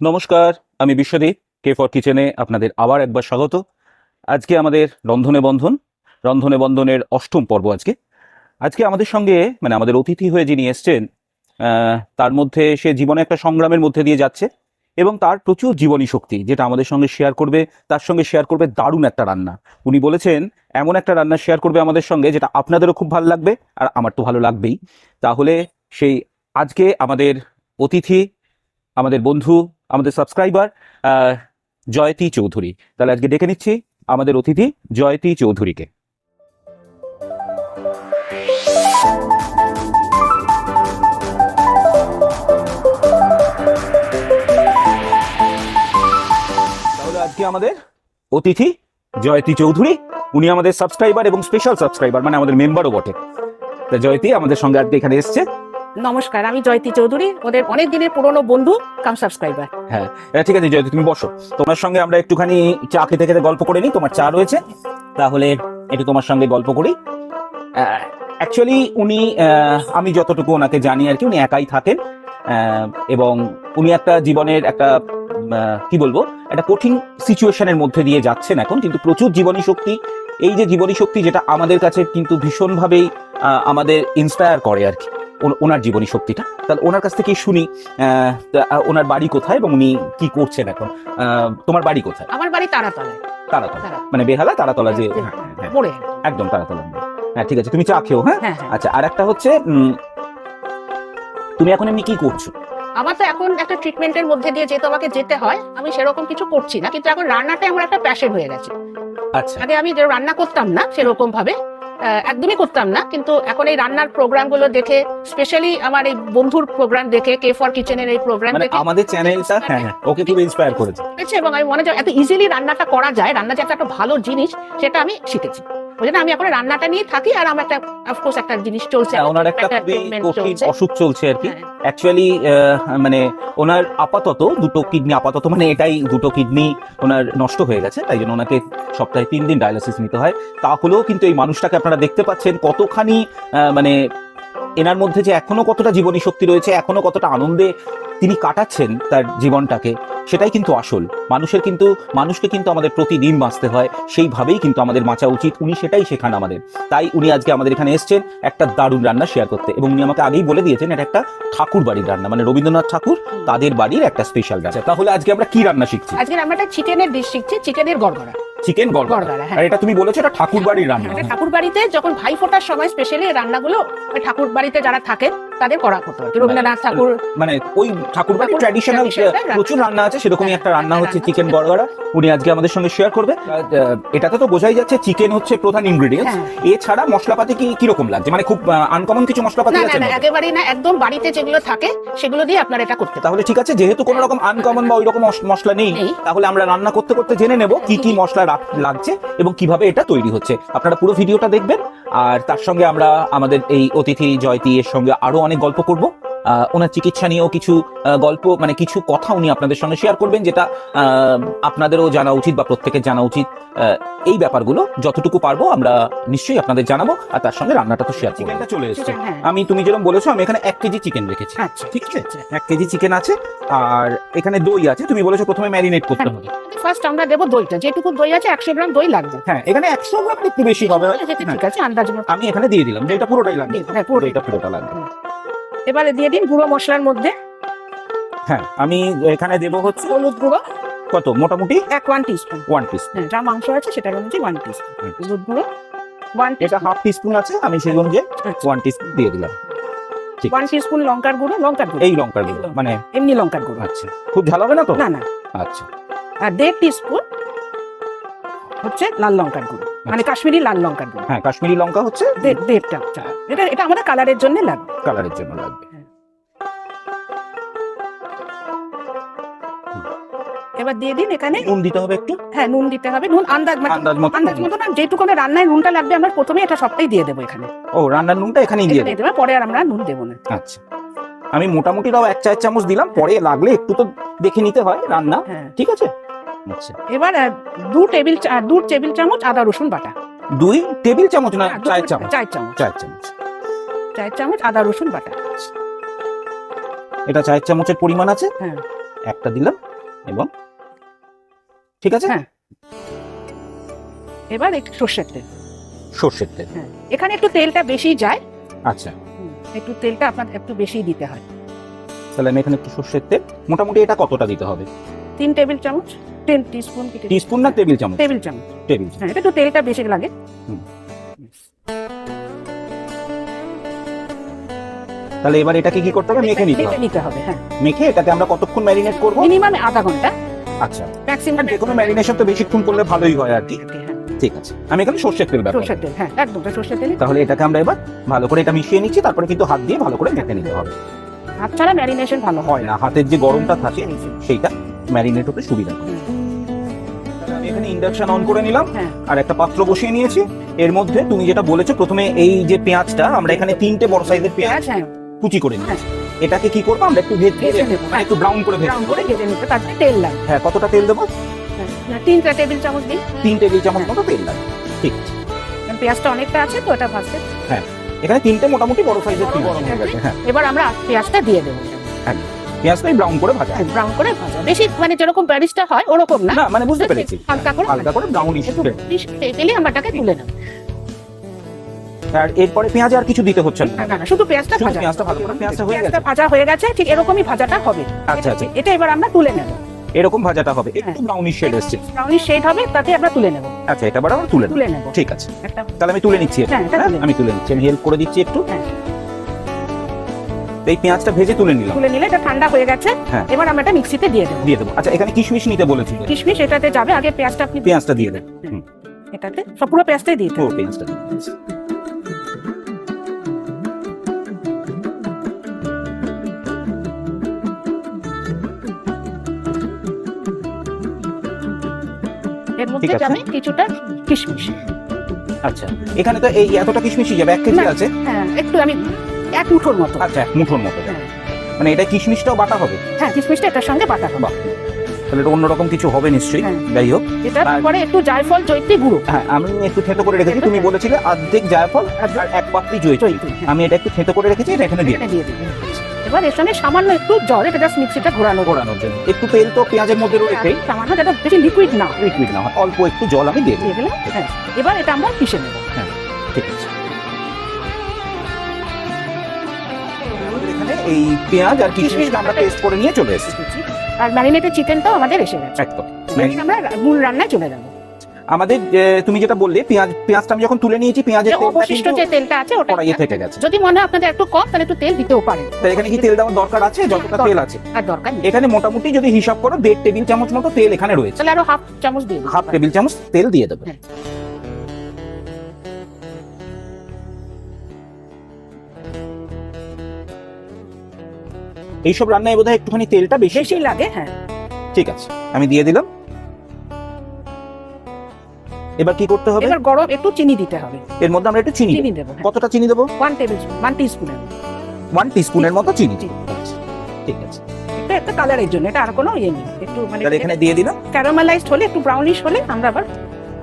নমস্কার, আমি Biswadip K for কিচেনে আপনাদের আবার একবার স্বাগত। আজকে আমাদের রন্ধনে বন্ধন, রন্ধনে বন্ধনের অষ্টম পর্ব আজকে। আজকে আমাদের সঙ্গে মানে আমাদের অতিথি হয়ে যিনি এসছেন তার মধ্যে সে জীবনে একটা সংগ্রামের মধ্যে দিয়ে যাচ্ছে এবং তার প্রচুর জীবনী শক্তি, যেটা আমাদের সঙ্গে শেয়ার করবে, তার সঙ্গে শেয়ার করবে দারুণ একটা রান্না। উনি বলেছেন, এমন একটা রান্না শেয়ার করবে আমাদের সঙ্গে যেটা আপনাদেরও খুব ভালো লাগবে, আর আমার তো ভালো লাগবেই। তাহলে সেই আজকে আমাদের অতিথি, আমাদের বন্ধু আমাদের সাবস্ক্রাইবার জয়তী চৌধুরী। তাহলে আজকে ডেকে নিচ্ছি আমাদের অতিথি জয়তী চৌধুরীকে। তাহলে আজকে আমাদের অতিথি জয়তী চৌধুরী, উনি আমাদের সাবস্ক্রাইবার এবং স্পেশাল সাবস্ক্রাইবার মানে আমাদের মেম্বারও বটে। তা জয়তী আমাদের সঙ্গে আজকে এখানে এসছে। নমস্কার, আমি জয়তী চৌধুরী, ওদের অনেক দিনের পুরনো বন্ধু, কাম সাবস্ক্রাইবার। হ্যাঁ ঠিক আছে জয়তী, তুমি বসো। তোমার সঙ্গে আমরা একটুখানি চা খেতে খেতে গল্প করে নিই, তোমার চা রয়েছে, তাহলে একটু তোমার সঙ্গে গল্প করি। অ্যাকচুয়ালি উনি আমি যতটুকু ওনাকে জানি আর কি, উনি একাই থাকেন এবং উনি একটা জীবনের একটা কি বলব, একটা কঠিন সিচুয়েশনের মধ্যে দিয়ে যাচ্ছেন এখন, কিন্তু প্রচুর জীবনী শক্তি, এই যে জীবনী শক্তি যেটা আমাদের কাছে কিন্তু ভীষণভাবেই আমাদের ইন্সপায়ার করে আর কি। ওনার জীবনী শক্তিটা। তাহলে ওনার কাছ থেকে শুনি ওনার বাড়ি কোথায় এবং উনি কি করছেন এখন? তোমার বাড়ি কোথায়? আমার বাড়ি তারাতলায়। তারাতলা। মানে বেহালা তারাতলা যে হ্যাঁ, হ্যাঁ, হ্যাঁ, একদম তারাতলা হ্যাঁ ঠিক আছে তুমি চা খেও হ্যাঁ? আচ্ছা আর একটা হচ্ছে তুমি এখন এমনি কি করছ? আমার তো এখন একটা ট্রিটমেন্টের মধ্যে দিয়ে যেহেতু আমাকে যেতে হয় আমি সেরকম কিছু করছি না কিন্তু এখন রান্নাটা আমার একটা প্যাশন হয়ে গেছে। আচ্ছা। আগে আমি যে রান্না করতাম না সেরকম ভাবে একদমই করতাম না কিন্তু এখন এই রান্নার প্রোগ্রামগুলো দেখে স্পেশালি আমার এই বন্ধুর প্রোগ্রাম দেখে কে ফর কিচেনের এই প্রোগ্রাম মানে দেখে আমাদের চ্যানেলটা হ্যাঁ হ্যাঁ ওকে খুব ইন্সপায়ার করেছে। এবং আমি মনে হয় এত ইজিলি রান্নাটা করা যায় রান্না যে একটা একটা ভালো জিনিস সেটা আমি শিখেছি। ওই জন্য আমি এখন রান্নাটা নিয়ে থাকি আর আমার একটা অফকোর্স একটা জিনিস চলছে। হ্যাঁ, ওনার একটা খুবই অসুখ চলছে আর কি। অ্যাকচুয়ালি মানে ওনার আপাতত দুটো কিডনি আপাতত মানে এটাই দুটো কিডনি ওনার নষ্ট হয়ে গেছে তাই জন্য ওনাকে সপ্তাহে তিন দিন ডায়ালিসিস নিতে হয়। তাহলেও কিন্তু এই মানুষটাকে আপনারা দেখতে পাচ্ছেন কতখানি আহ, মানে এনার মধ্যে যে এখনও কতটা জীবনী শক্তি রয়েছে, এখনও কতটা আনন্দে তিনি কাটাচ্ছেন তার জীবনটাকে, সেটাই কিন্তু আসল। মানুষের কিন্তু, মানুষকে কিন্তু আমাদের প্রতিদিন বাঁচতে হয়, সেইভাবেই কিন্তু আমাদের বাঁচা উচিত। উনি সেটাই শেখান আমাদের। তাই উনি আজকে আমাদের এখানে এসছেন, একটা দারুণ রান্না শেয়ার করতে। এবং উনি আমাকে আগেই বলে দিয়েছেন, এটা একটা ঠাকুর বাড়ির রান্না মানে রবীন্দ্রনাথ ঠাকুর তাদের বাড়ির একটা স্পেশাল রান্না। তাহলে আজকে আমরা কি রান্না শিখছি? আজকে আমরা চিকেনের ডিশ শিখছি চিকেনের গড়গড়া। চিকেন গড়গড়া হ্যাঁ। আর এটা তুমি বলেছ এটা ঠাকুর বাড়ির রান্না। ঠাকুর বাড়িতে যখন ভাই ফোটার সময় স্পেশালি রান্নাগুলো ঠাকুর বাড়িতে যারা থাকেন তাদের করা হতো। কি। রবীন্দ্রনাথ ঠাকুর মানে ওই ঠাকুর ট্র্যাডিশনাল। প্রচুর রান্না আছে সেরকমই একটা রান্না হচ্ছে চিকেন গড়গড়া উনি আজকে আমাদের সঙ্গে শেয়ার করবে। এটাতে তো বোঝাই যাচ্ছে চিকেন হচ্ছে প্রধান ইনগ্রেডিয়েন্টস হ্যাঁ। এছাড়া মশলাপাতি কি কীরকম লাগছে? মানে খুব আনকমন কিছু মশলাপাতি আছে না একেবারেই না একদম বাড়িতে যেগুলো থাকে সেগুলো দিয়ে আপনারা এটা করতে তাহলে ঠিক আছে যেহেতু কোনো রকম আনকমন বা ওই রকম মশলা নেই নেই। তাহলে আমরা রান্না করতে করতে জেনে নেব কি কি মশলা লাগছে এবং কীভাবে এটা তৈরি হচ্ছে। আপনারা পুরো ভিডিওটা দেখবেন। আর তার সঙ্গে আমরা আমাদের এই অতিথি জয়তী এর সঙ্গে আরও অনেক গল্প করব। ওনার চিকিৎসা নিয়েও কিছু গল্প মানে কিছু কথা উনি আপনাদের সঙ্গে শেয়ার করবেন যেটা আহ, আপনাদেরও জানা উচিত বা প্রত্যেকের জানা উচিত। এই ব্যাপারগুলো যতটুকু পারব আমরা নিশ্চয়ই আপনাদের জানাব আর তার সঙ্গে রান্নাটা তো শেয়ার চিকেনটা চলে এসেছে। হ্যাঁ। আমি তুমি যেরকম বলেছ আমি এখানে এক কেজি চিকেন রেখেছি। আচ্ছা ঠিক আছে? এক কেজি চিকেন আছে আর এখানে দই আছে। তুমি বলেছ প্রথমে ম্যারিনেট করতে হবে। ফার্স্ট আমরা দেবো দইটা। যেটুকু দই আছে একশো গ্রাম দই লাগবে। হ্যাঁ এখানে একশো গ্রাম একটু বেশি হবে। হ্যাঁ, ঠিক আছে আন্দাজ আমি এখানে দিয়ে দিলাম। এটা পুরোটাই লাগবে। হ্যাঁ পুরো এটা পুরোটা লাগবে। এবারে দিয়ে দিন গুঁড়ো মশলার মধ্যে। হ্যাঁ আমি এখানে দেবো হচ্ছে হলুদ গুঁড়ো। কত? মোটামুটি? এক ওয়ান টিস্পুন ওয়ান টিস হ্যাঁ যা মাংস আছে সেটার অনুযায়ী ওয়ান টিস্পুন হুম। হলুদ গুঁড়ো ওয়ান এটা হাফ টিস্পুন আছে আমি সেই অনুযায়ী ওয়ান টিস্পুন দিয়ে দিলাম। ঠিক ওয়ান টিস্পুন লঙ্কার গুঁড়ো লঙ্কার গুঁড়ো। এই লঙ্কার গুঁড়ো মানে এমনি লঙ্কার গুঁড়ো। আচ্ছা। খুব ঝাল হবে না তো? না না। আচ্ছা। আর দেড় টিস্পুন হচ্ছে লাল লঙ্কার গুঁড়ো। মানে কাশ্মীরি লাল লঙ্কার গুঁড়ো। হ্যাঁ কাশ্মীরি লঙ্কা হচ্ছে দেড়টা চা। এটা এটা আমাদের কালারের জন্য লাগবে। কালারের জন্য লাগবে। এবার দিয়ে দিন এখানে। নুন দিতে হবে একটু। হ্যাঁ নুন দিতে হবে। নুন আন্দাজ আন্দাজ মতো। আন্দাজ মতো না যেটুকু রান্নায় নুনটা লাগবে আমরা প্রথমে এটা সবটাই দিয়ে দেবো এখানে। ও রান্নার নুনটা এখানেই দিয়ে দেবো। পরে আর আমরা নুন দেবো না। আচ্ছা। আমি মোটামুটি তাও এক চার চামচ দিলাম পরে লাগলে একটু তো দেখে নিতে হয় রান্না। হ্যাঁ। ঠিক আছে? আচ্ছা এবার দু টেবিল দু টেবিল চামচ আদা রসুন বাটা। দুই টেবিল চামচ না হ্যাঁ, চায়ের চামচ? চায়ের চামচ। চায়ের চামচ। চায়ের চামচ আদা রসুন বাটা। এটা চায়ের চামচের পরিমাণ আছে? হ্যাঁ। একটা দিলাম এবং? ঠিক আছে? হ্যাঁ। এবার একটু সর্ষের তেল। সর্ষের তেল। হ্যাঁ। এখানে একটু তেলটা বেশি যায়। আচ্ছা। একটু তেলটা আপনার একটু বেশি দিতে হয়। তাহলে আমি এখানে একটু সর্ষের তেল। মোটামুটি এটা কতটা দিতে হবে? তিন টেবিল চামচ। টেন টিস্পুন টিস্পুন না টেবিল চামচ? টেবিল চামচ। টেবিল হ্যাঁ এটা একটু তেলটা বেশি লাগে। তাহলে এবার এটাকে কি করতে হবে? মেখে নিতে হবে। নিতে হবে হ্যাঁ। মেখে এটাকে আমরা কতক্ষণ ম্যারিনেট করব? মিনিমাম আধা ঘণ্টা। আচ্ছা। ম্যাক্সিমাম যে কোনো ম্যারিনেশন তো বেশিক্ষণ করলে ভালোই হয় আর কি। ঠিক আছে আমি এখানে সর্ষের তেল ব্যবহার সর্ষের তেল হ্যাঁ একদম সর্ষের তেল। তাহলে এটাকে আমরা এবার ভালো করে এটা মিশিয়ে নিচ্ছি তারপরে কিন্তু হাত দিয়ে ভালো করে মেখে নিতে হবে। হাত ছাড়া ম্যারিনেশন ভালো হয় হয় না হাতের যে গরমটা থাকে সেইটা ম্যারিনেট হতে সুবিধা করে। এখানে ইন্ডাকশন অন করে নিলাম। হ্যাঁ। আর একটা পাত্র বসিয়ে নিয়েছি। এর মধ্যে তুমি যেটা বলেছ প্রথমে এই যে পেঁয়াজটা আমরা এখানে তিনটে বড় সাইজের পেঁয়াজ হ্যাঁ। কুচি করে নিই হ্যাঁ। এটাকে কি করব আমরা একটু ভেজে নেব, একটু ব্রাউন করে ভেজে নেব। তারপরে তেল লাগে হ্যাঁ কতটা তেল দেবো? হ্যাঁ, তিনটা টেবিল চামচ দিই তিন টেবিল চামচ মতো তেল লাগবে। ঠিক আছে। পেঁয়াজটা অনেকটা আছে তো এটা ভাজতে। এখানে তিনটে মোটামুটি বড় সাইজের পেঁয়াজ। হয়ে হ্যাঁ। এবার আমরা পেঁয়াজটা দিয়ে দেবো। পেঁয়াজটাই ব্রাউন করে ভাজা। ব্রাউন করে ভাজা। বেশি মানে যেরকম প্যারিসটা হয় ওরকম না। না মানে বুঝতে পেরেছি। হালকা করে হালকা করে ব্রাউনিশ একটু তেলে আমরা এটাকে তুলে নেব আর এরপরে পেঁয়াজ আর কিছু দিতে হচ্ছে না? শুধু পেঁয়াজটা ভাজা। পেঁয়াজটা ভালো করে পেঁয়াজটা হয়ে গেছে। ভাজা হয়ে গেছে ঠিক এরকমই ভাজাটা হবে। আচ্ছা আচ্ছা। এটা এবার আমরা তুলে নেব। এরকম ভাজাটা হবে। হ্যাঁ। একটু ব্রাউনিশ শেড ব্রাউনিশ শেড হবে তাতে আমরা তুলে নেব। আচ্ছা এটা আবার আমরা তুলে তুলে নেব। ঠিক আছে। তাহলে আমি তুলে নিচ্ছি হ্যাঁ, হ্যাঁ, আমি তুলে নিচ্ছি। আমি হেল্প করে দিচ্ছি একটু। হ্যাঁ। এই পেঁয়াজটা ভেজে তুলে নিলাম। তুলে নিলে এটা ঠান্ডা হয়ে গেছে। হ্যাঁ। এবার আমরা এটা মিক্সিতে দিয়ে দেবো। দিয়ে দেবো। আচ্ছা এখানে কিশমিশ নিতে বলেছিল কিশমিশ এটাতে যাবে। আগে পেঁয়াজটা আপনি পেঁয়াজটা দিয়ে দেবো। এটাতে সব পুরো পেঁয়াজটাই দিয়ে ও পেঁয়াজটা এর মধ্যে যাবে কিছুটা কিশমিশ। আচ্ছা এখানে তো এই এতটা কিশমিশই যাবে এক কেজি আছে। হ্যাঁ একটু আমি এক মুঠোর মতো। আচ্ছা এক মুঠোর মতো। হ্যাঁ। মানে এটা কিশমিশটাও বাটা হবে? হ্যাঁ কিশমিশটা এটার সঙ্গে বাটা হবে। তাহলে এটা অন্যরকম কিছু হবে নিশ্চয়ই হ্যাঁ। যাই হোক। এটা তারপরে একটু জায়ফল জৈত্রী গুঁড়ো। হ্যাঁ আমি একটু থেতো করে রেখেছি তুমি বলেছিলে অর্ধেক জায়ফল আর এক জয়িত্রী। জৈত্রী হ্যাঁ, আমি এটা একটু থেতো করে রেখেছি এটা এখানে দিয়ে দিয়ে এবার এর সঙ্গে সামান্য একটু জল এটা জাস্ট মিক্সিটা ঘোরানো ঘোরানোর জন্য। একটু তেল তো পেঁয়াজের মধ্যে রয়েছেই সামান্য যেটা বেশি লিকুইড না লিকুইড না অল্প একটু জল আমি দিয়ে দিয়ে দিলাম হ্যাঁ। এবার এটা আমরা পিষে নেব। ঠিক এই পেঁয়াজ আর কিশমিশটা আমরা পেস্ট করে নিয়ে চলে এসেছি। আর ম্যারিনেটেড চিকেনটাও আমাদের এসে গেছে। একদম। আমরা মূল রান্নায় চলে যাব। আমাদের তুমি যেটা বললে পেঁয়াজ পেঁয়াজটা আমি যখন তুলে নিয়েছি পেঁয়াজের অবশিষ্ট যে তেলটা আছে ওটা কড়াইয়ে থেকে গেছে। যদি মনে হয় আপনাদের একটু কম তাহলে একটু তেল দিতেও পারেন। তাই এখানে কি তেল দেওয়ার দরকার আছে? যতটা তেল আছে। আর দরকার। নেই এখানে মোটামুটি যদি হিসাব করো দেড় টেবিল চামচ মতো তেল এখানে রয়েছে। তাহলে আরও হাফ চামচ দিয়ে হাফ টেবিল চামচ তেল দিয়ে দেবে। এইসব রান্নায় বোধহয় একটুখানি তেলটা বেশি বেশি লাগে হ্যাঁ। ঠিক আছে আমি দিয়ে দিলাম। এবার কি করতে হবে? এবার গরম একটু চিনি দিতে হবে। এর মধ্যে আমরা একটু চিনি চিনি দেবো। হ্যাঁ। কতটা চিনি দেবো? One table one teaspoon one টিস্পুনের মতো চিনি। আচ্ছা, ঠিক আছে। এটা একটা কালারের জন্য এটা আর কোনো ইয়ে নেই। একটু মানে তাহলে এখানে দিয়ে দিলাম। ক্যারামেলাইজড হলে একটু ব্রাউনিশ হলে আমরা আবার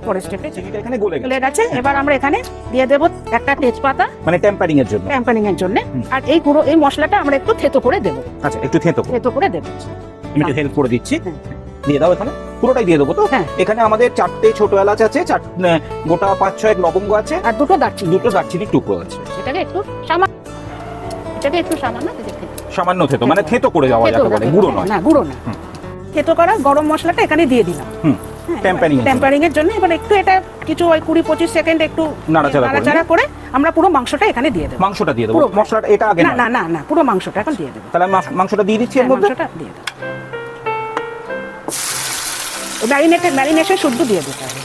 পরের স্টেপে চিনিটা এখানে গলে গেছে। গেছে। এবার আমরা এখানে দিয়ে দেবো একটা তেজপাতা। মানে টেম্পারিং এর জন্য। ট্যাম্পানিং এর জন্য। আর এই গুঁড়ো এই মশলাটা আমরা একটু থেতো করে দেবো। আচ্ছা একটু থেতো থেতো করে দেবো। আমি একটু হেল্প করে দিচ্ছি। হ্যাঁ। দিয়ে দাও এখানে। পুরোটাই দিয়ে দেবো তো? হ্যাঁ। এখানে আমাদের চারটে ছোট এলাচ আছে চার গোটা পাঁচ ছয়েক লবঙ্গ আছে। আর দুটো দারচিনি। দুটো দারচিনির টুকরো আছে। এটাকে একটু সামান্য এটাকে একটু সামান্য সামান্য থেতো মানে থেতো করে যাওয়া বলে গুঁড়ো নয়। না গুঁড়ো না থেতো করা গরম মশলাটা এখানে দিয়ে দিলাম। হুম, জন্য। টেম্পারিং এর জন্য এবার একটু এটা কিছু ওই কুড়ি পঁচিশ সেকেন্ড একটু নাড়াচাড়া করে। নাড়াচাড়া করে আমরা পুরো মাংসটা এখানে দিয়ে দেবো। মাংসটা দিয়ে দেবো। মশলাটা এটা আগে না না না না পুরো মাংসটা এখন দিয়ে দেবো। তাহলে মাংসটা দিয়ে দিচ্ছি এর হ্যাঁ, মধ্যে? মাংসটা দিয়ে দেবো। ম্যারিনেটেড ম্যারিনেশন শুদ্ধ দিয়ে দিতে হবে।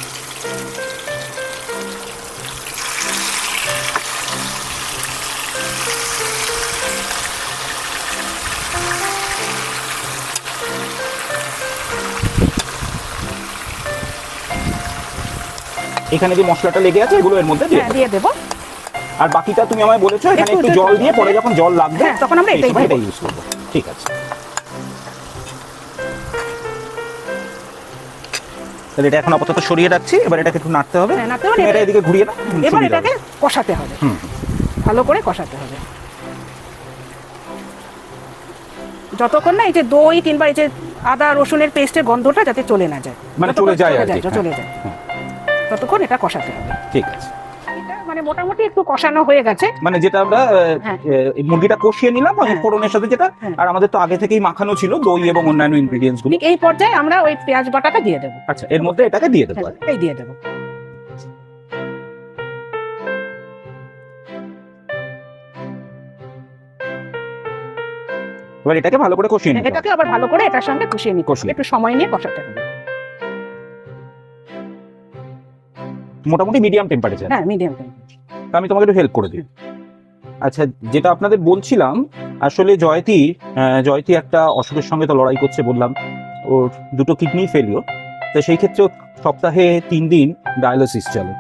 এখানে যে মশলাটা লেগে আছে এগুলো এর মধ্যে দিয়ে হ্যাঁ দেবো। দিয়ে দেবো। আর বাকিটা তুমি আমায় বলেছ এখানে একটু- জল দিয়ে পরে যখন জল লাগবে হ্যাঁ, তখন আমরা এটাই এটা ইউজ করব। ঠিক আছে। তাহলে এটা এখন আপাতত সরিয়ে রাখছি এবার এটাকে একটু নাড়তে হবে। হ্যাঁ, এটা এদিকে ঘুরিয়ে এবার এটাকে কষাতে হবে। হুম ভালো করে কষাতে হবে। যতক্ষণ না এই যে দই কিংবা এই যে আদা রসুনের পেস্টের গন্ধটা যাতে চলে না যায় মানে চলে যায় চলে যায়। ততক্ষণ এটা কষাতে হবে। ঠিক আছে। মানে মোটামুটি একটু কষানো হয়ে গেছে। মানে যেটা আমরা হ্যাঁ। মুরগিটা কষিয়ে নিলাম হ্যাঁ। ফোড়নের সাথে যেটা হ্যাঁ। আর আমাদের তো আগে থেকেই মাখানো ছিল দই এবং অন্যান্য ইনগ্রেডিয়েন্টসগুলো। এই পর্যায়ে আমরা ওই পেঁয়াজ বাটাটা দিয়ে দেবো। আচ্ছা এর মধ্যে এটাকে দিয়ে দেবো এই দিয়ে দেবো। এবার এটাকে ভালো করে কষিয়ে নিতে এটাকে আবার ভালো করে এটার সঙ্গে কষিয়ে নিতে কষিয়ে। একটু সময় নিয়ে কষাতে হবে। মোটামুটি মিডিয়াম টেম্পারেচার হ্যাঁ মিডিয়াম টেম্পারেচার আমি তোমাকে একটু হেল্প করে দিই। আচ্ছা যেটা আপনাদের বলছিলাম আসলে জয়তি জয়তি একটা অসুখের সঙ্গে তো লড়াই করছে বললাম। ওর দুটো কিডনি ফেলিও তো সেই ক্ষেত্রে সপ্তাহে তিন দিন ডায়ালিসিস চলে।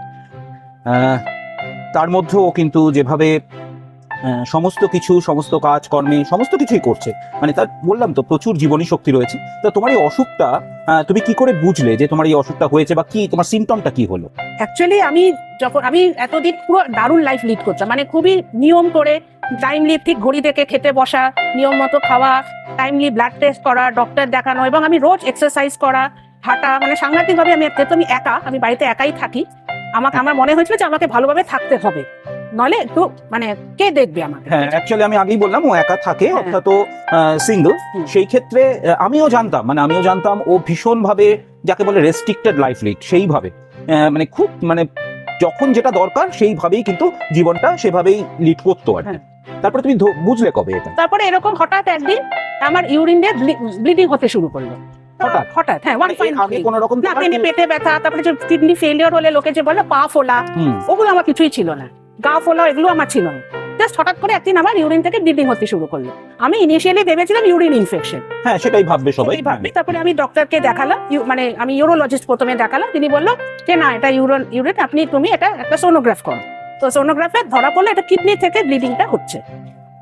তার মধ্যেও কিন্তু যেভাবে সমস্ত কিছু, সমস্ত কাজ, কর্মে, সমস্ত কিছুই করছে। মানে তার বললাম তো, প্রচুর জীবনী শক্তি রয়েছে। তো তোমার এই অসুখটা তুমি কি করে বুঝলে যে তোমার এই অসুখটা হয়েছে বা কি, তোমার সিমটমটা কি হলো? অ্যাকচুয়ালি আমি যখন, আমি এতদিন পুরো দারুণ লাইফ লিড করতাম। মানে খুবই নিয়ম করে টাইমলি ঠিক ঘড়ি দেখে খেতে বসা, নিয়ম মতো খাওয়া টাইমলি ব্লাড টেস্ট করা ডক্টর দেখানো, এবং আমি রোজ এক্সারসাইজ করা, হাঁটা মানে সাংঘাতিকভাবে আমি, যেহেতু আমি একা, আমি বাড়িতে একাই থাকি, আমাকে, আমার মনে হয়েছিল যে আমাকে ভালোভাবে থাকতে হবে। নলে একটু মানে কে দেখবে আমাকে? হ্যাঁ অ্যাকচুয়ালি আমি আগেই বললাম ও একা থাকে হ্যাঁ। অর্থাৎ ও সিঙ্গল সেই ক্ষেত্রে আমিও জানতাম মানে আমিও জানতাম ও ভীষণ ভাবে যাকে বলে রেস্ট্রিক্টেড লাইফ লিড সেইভাবে। মানে খুব মানে যখন যেটা দরকার সেইভাবেই কিন্তু জীবনটা সেভাবেই লিড করতো আর কি। হ্যাঁ। তারপরে তুমি বুঝলে কবে এটা? তারপরে এরকম হঠাৎ একদিন আমার ইউরিন দিয়ে ব্লিডিং হতে শুরু করল। হঠাৎ? হঠাৎ হ্যাঁ ওয়ান মানে এর ফাইন আগে কোনো রকম না পেটে ব্যথা তারপরে যে কিডনি ফেলিওর হলে লোকে যে বলে পা ফোলা ওগুলো আমার কিছুই ছিল না। গা ফোলা এগুলো আমার ছিল না। জাস্ট হঠাৎ করে একদিন আমার ইউরিন থেকে ব্লিডিং হতে শুরু করল। আমি ইনিশিয়ালি ভেবেছিলাম ইউরিন ইনফেকশন হ্যাঁ সেটাই ভাববে সবাই। ভাববে। তারপরে আমি ডক্টরকে দেখালাম মানে আমি ইউরোলজিস্ট প্রথমে দেখালাম। তিনি বলল যে না এটা ইউরোন ইউরিন আপনি তুমি এটা একটা সোনোগ্রাফ করো। তো সোনোগ্রাফে ধরা পড়ল এটা কিডনি থেকে ব্লিডিংটা হচ্ছে।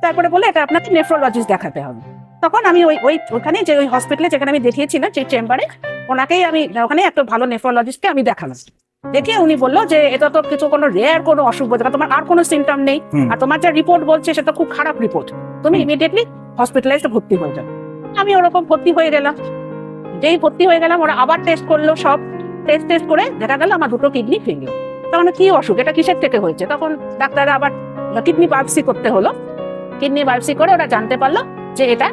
তারপরে বলে এটা আপনাকে নেফ্রোলজিস্ট দেখাতে হবে। তখন আমি ওই ওই ওখানে যে ওই হসপিটালে যেখানে আমি দেখিয়েছিলাম সেই চেম্বারে ওনাকেই আমি ওখানে একটা ভালো নেফ্রোলজিস্টকে আমি দেখালাম। দেখে উনি বলল যে এটা তো কিছু কোনো রেয়ার কোনো অসুখ বোধ তোমার আর কোনো সিমটম নেই। আর তোমার যা রিপোর্ট বলছে সেটা খুব খারাপ রিপোর্ট তুমি। ইমিডিয়েটলি হসপিটালাইজড ভর্তি হয়ে যাও। আমি ওরকম ভর্তি হয়ে গেলাম। যেই ভর্তি হয়ে গেলাম ওরা আবার টেস্ট করল সব। টেস্ট টেস্ট করে দেখা গেল আমার দুটো কিডনি ফেলিও তখন কি অসুখ? এটা কিসের থেকে হয়েছে? তখন ডাক্তাররা আবার কিডনি বায়োপসি করতে হলো। কিডনি বায়োপসি করে ওরা জানতে পারল যে এটা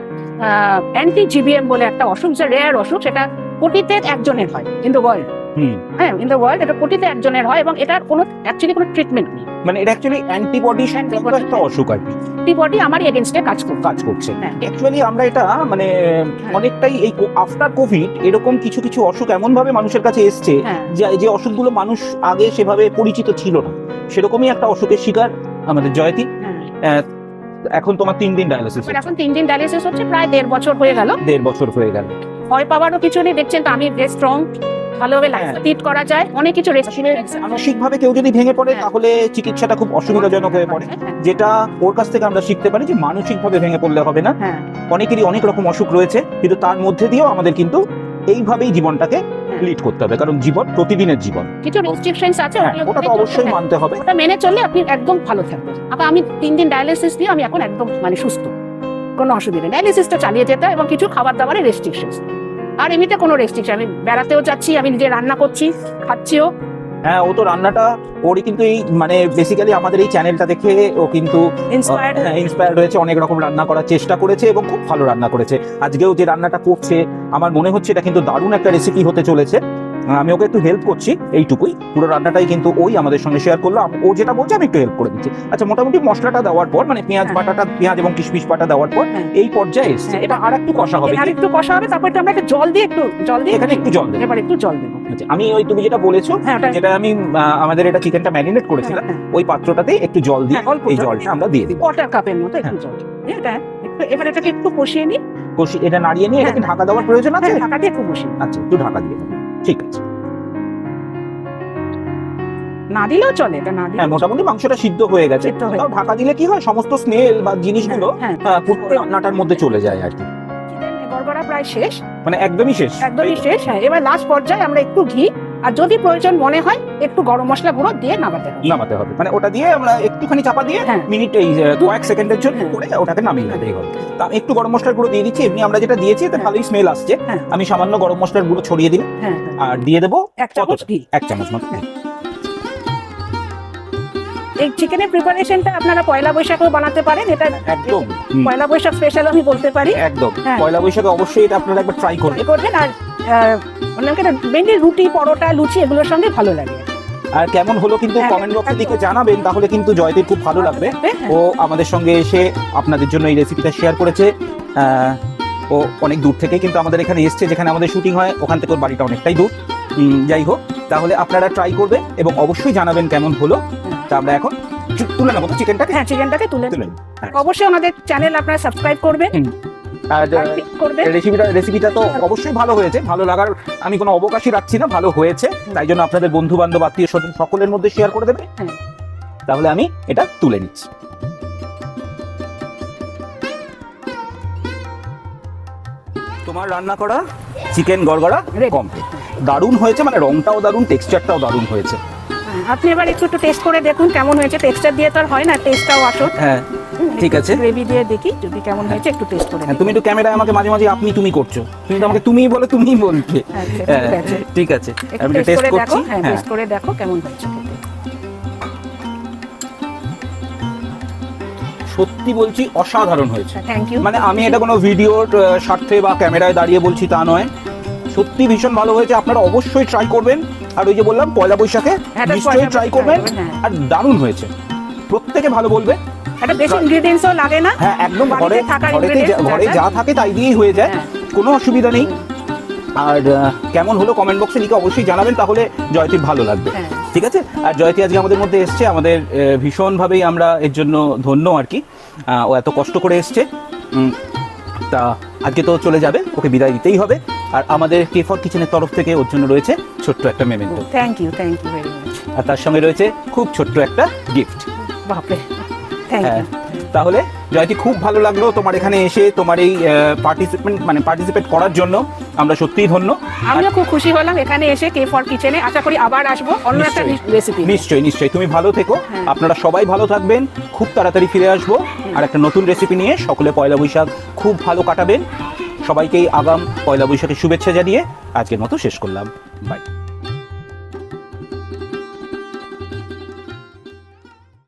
অ্যান্টি জিবিএম বলে একটা অসুখ যে রেয়ার অসুখ সেটা কোটিতে একজনের হয় ইন দ্য ওয়ার্ল্ড হ্যাঁ ইন দ্য ওয়ার্ল্ড এটা কোটিতে একজনের হয় এবং এটার কোনো অ্যাকচুয়ালি কোনো ট্রিটমেন্ট নেই। মানে এটা অ্যাকচুয়ালি অ্যান্টিবডি একটা অসুখ আর কি অ্যান্টিবডি আমার এগেনস্টে কাজ করবে কাজ করছে। হ্যাঁ। অ্যাকচুয়ালি আমরা এটা মানে অনেকটাই এই আফটার কোভিড এরকম কিছু কিছু অসুখ এমন ভাবে মানুষের কাছে এসছে হ্যাঁ। যে যে অসুখগুলো মানুষ আগে সেভাবে পরিচিত ছিল না। সেরকমই একটা অসুখের শিকার আমাদের জয়তী। হ্যাঁ। এখন তোমার তিন দিন ডায়ালিসিস এখন তিন দিন ডায়ালিসিস হচ্ছে প্রায় দেড় বছর হয়ে গেল। দেড় বছর হয়ে গেল। ভয় পাওয়ারও কিছু নেই দেখছেন তো আমি বেশ স্ট্রং ভালোভাবে লাইফ হ্যাঁ। লিড করা যায় অনেক কিছু কেউ যদি ভেঙে পড়ে হ্যাঁ। তাহলে চিকিৎসাটা খুব অসুবিধাজনক হয়ে পড়ে। যেটা ওর কাছ থেকে আমরা শিখতে পারি যে ভেঙে পড়লে হবে না। হ্যাঁ। অনেকেরই অনেক রকম অসুখ রয়েছে কিন্তু তার মধ্যে দিয়েও আমাদের কিন্তু এইভাবেই জীবনটাকে লিড করতে হবে। কারণ জীবন প্রতিদিনের জীবন। কিছু রেস্ট্রিকশনস আছে হ্যাঁ, ওটা তো অবশ্যই মানতে হবে। ওটা মেনে চললে আপনি একদম ভালো থাকবেন। আবার আমি তিন দিন ডায়ালিসিস দিয়ে আমি এখন একদম মানে সুস্থ। কোনো অসুবিধা নেই। ডায়ালিসিসটা চালিয়ে যেতে এবং কিছু খাবার দাবারের রেস্ট্রিকশনস আর এমনিতে কোনো রেস্ট্রিকশন আমি বেড়াতেও যাচ্ছি আমি নিজে রান্না করছি খাচ্ছিও। হ্যাঁ ও তো রান্নাটা ওরই কিন্তু এই মানে বেসিক্যালি আমাদের এই চ্যানেলটা দেখে ও কিন্তু ইন্সপায়ার্ড ইন্সপায়ার্ড হয়েছে। অনেক রকম রান্না করার চেষ্টা করেছে এবং খুব ভালো রান্না করেছে। আজকেও যে রান্নাটা করছে আমার মনে হচ্ছে এটা কিন্তু দারুণ একটা রেসিপি হতে চলেছে। আমি ওকে একটু হেল্প করছি এইটুকুই। পুরো রান্নাটাই কিন্তু ওই আমাদের সঙ্গে শেয়ার করল। ও যেটা বলছে আমি একটু হেল্প করে দিচ্ছি। আচ্ছা মোটামুটি মশলাটা দেওয়ার পর মানে পেঁয়াজ হ্যাঁ। বাটাটা পেঁয়াজ এবং কিশমিশ বাটা দেওয়ার পর হ্যাঁ। এই পর্যায়ে এসছে। হ্যাঁ, এটা আর একটু কষা হবে। আর একটু কষা হবে তারপর আমরা একটু জল দিয়ে একটু জল দিয়ে এখানে একটু জল দেবে। এবার একটু জল দেবো। আচ্ছা, আমি ওই তুমি যেটা বলেছ যেটা আমি আমাদের এটা চিকেনটা ম্যারিনেট করেছিলাম ওই পাত্রটাতে একটু জল দিয়ে এই জলটা আমরা দিয়ে দিই কোয়ার্টার কাপের মতো একটু জল। এটা একটু এবার এটাকে একটু কষিয়ে নিই। কষি এটা নাড়িয়ে নিয়ে এটাকে। ঢাকা দেওয়ার প্রয়োজন আছে? ঢাকা দিয়ে একটু বসিয়ে আচ্ছা একটু ঢাকা দিয়ে ঠিক আছে। না দিলেও চলে এটা না হ্যাঁ দিলেও মোটামুটি মাংসটা সিদ্ধ হয়ে গেছে। সিদ্ধ হয়ে তাও ঢাকা দিলে কি হয়? সমস্ত স্মেল বা জিনিসগুলো হ্যাঁ আহ, পুরো রান্নাটার মধ্যে চলে যায় আর কি। চিকেন প্রায় শেষ। মানে একদমই শেষ। একদমই শেষ হ্যাঁ এবার লাস্ট পর্যায়ে আমরা একটু ঘি আর যদি প্রয়োজন মনে হয় একটু গরম মশলা গুঁড়ো দিয়ে নামাতে হবে। নামাতে হবে। মানে ওটা দিয়ে আমরা একটুখানি চাপা দিয়ে হ্যাঁ। মিনিট এই কয়েক সেকেন্ডের জন্য হ্যাঁ। করে ওটাকে নামিয়ে নিতেই হবে। তা একটু গরম মশলার গুঁড়ো দিয়ে দিচ্ছি এমনি আমরা যেটা দিয়েছি এটা হ্যাঁ। ভালোই স্মেল আসছে। আমি সামান্য গরম মশলার গুঁড়ো ছড়িয়ে দিলাম। হ্যাঁ আর দিয়ে দেবো এক চামচ? ঘি। এক চামচ মতো এই চিকেনের প্রিপারেশনটা আপনারা পয়লা বৈশাখেও বানাতে পারেন। এটা একদম। পয়লা বৈশাখ স্পেশাল আমি বলতে পারি। একদম। পয়লা বৈশাখে অবশ্যই এটা আপনারা একবার ট্রাই করবেন। করবেন আর আহ, মানে মেনলি রুটি পরোটা লুচি এগুলোর সঙ্গে ভালো লাগে। আর কেমন হলো কিন্তু হ্যাঁ, কমেন্ট বক্সে দিকে জানাবেন তাহলে কিন্তু জয়দের খুব ভালো লাগবে। হ্যাঁ, ও আমাদের সঙ্গে এসে আপনাদের জন্য এই রেসিপিটা শেয়ার করেছে। ও অনেক দূর থেকে কিন্তু আমাদের এখানে এসছে যেখানে আমাদের শুটিং হয় ওখান থেকে ওর বাড়িটা অনেকটাই দূর। যাই হোক তাহলে আপনারা ট্রাই করবেন এবং অবশ্যই জানাবেন কেমন হলো। তা আমরা এখন তুলে নেব চিকেনটাকে হ্যাঁ চিকেনটাকে তুলে তুলে। অবশ্যই আমাদের চ্যানেল আপনারা সাবস্ক্রাইব করবেন। আর রেসিপিটা রেসিপিটা তো অবশ্যই ভালো হয়েছে ভালো লাগার আমি কোনো অবকাশই রাখছি না ভালো হয়েছে। তাই জন্য আপনাদের বন্ধু বান্ধব আত্মীয় স্বজন সকলের মধ্যে শেয়ার করে দেবে। হ্যাঁ। তাহলে আমি এটা তুলে নিচ্ছি। তোমার রান্না করা চিকেন গড়গড়া. কমপ্লিট দারুণ হয়েছে মানে রংটাও দারুণ টেক্সচারটাও দারুণ হয়েছে। হ্যাঁ, আপনি এবার একটু একটু টেস্ট করে দেখুন কেমন হয়েছে। টেক্সচার দিয়ে তো আর হয় না টেস্টটাও আসুন হ্যাঁ। ঠিক আছে। গ্রেভি দিয়ে দেখি যদি কেমন হয়েছে একটু টেস্ট করে হ্যাঁ তুমি একটু ক্যামেরায় আমাকে মাঝে মাঝে আপনি তুমি করছ। তুমি তো আমাকে তুমিই বলে তুমিই বলছে আচ্ছা, হ্যাঁ, ঠিক আছে। একটু আমি টেস্ট করছি। হ্যাঁ হ্যাঁ। টেস্ট করে দেখো কেমন হয়েছে সত্যি বলছি অসাধারণ হয়েছে। মানে আমি এটা কোনো ভিডিওর স্বার্থে বা ক্যামেরায় দাঁড়িয়ে বলছি তা নয়। সত্যি ভীষণ ভালো হয়েছে আপনারা অবশ্যই ট্রাই করবেন। আর ওই যে বললাম পয়লা বৈশাখে হ্যাঁ, নিশ্চয়ই ট্রাই করবেন। হ্যাঁ। আর দারুণ হয়েছে। প্রত্যেকে ভালো বলবে। এটা বেশি ইনগ্রেডিয়েন্টসও লাগে না। হ্যাঁ একদম ঘরে ঘরেতে ঘরে যা থাকে তাই দিয়েই হয়ে যায় হ্যাঁ। কোনো অসুবিধা নেই। আর কেমন হলো কমেন্ট বক্সে লিখে অবশ্যই জানাবেন তাহলে জয়তির ভালো লাগবে। হ্যাঁ। ঠিক আছে? আর জয়তি আজকে আমাদের মধ্যে এসছে আমাদের ভীষণভাবেই আমরা এর জন্য ধন্য আর কি। ও এত কষ্ট করে এসছে। তা আজকে তো চলে যাবে ওকে বিদায় দিতেই হবে। আর আমাদের কে ফর কিচেনের তরফ থেকে ওর জন্য রয়েছে ছোট্ট একটা memento thank you thank you very much আর তার সঙ্গে রয়েছে খুব ছোট্ট একটা গিফট বাপরে। হ্যাঁ। তাহলে জয়তি খুব ভালো লাগল তোমার এখানে এসে তোমার এই পার্টিসিপেন্ট মানে পার্টিসিপেট করার জন্য। আমরা সত্যিই ধন্য। আমিও খুব খুশি হলাম এখানে এসে কে ফর কিচেনে আশা করি আবার আসব অন্য একটা রেসিপি নিশ্চয়ই নিশ্চয়ই। তুমি ভালো থেকো। হ্যাঁ। আপনারা সবাই ভালো থাকবেন। খুব তাড়াতাড়ি ফিরে আসব। আর একটা নতুন রেসিপি নিয়ে সকলে পয়লা বৈশাখ খুব ভালো কাটাবেন। সবাইকেই আগাম পয়লা বৈশাখের শুভেচ্ছা জানিয়ে আজকের মতো শেষ করলাম। বাই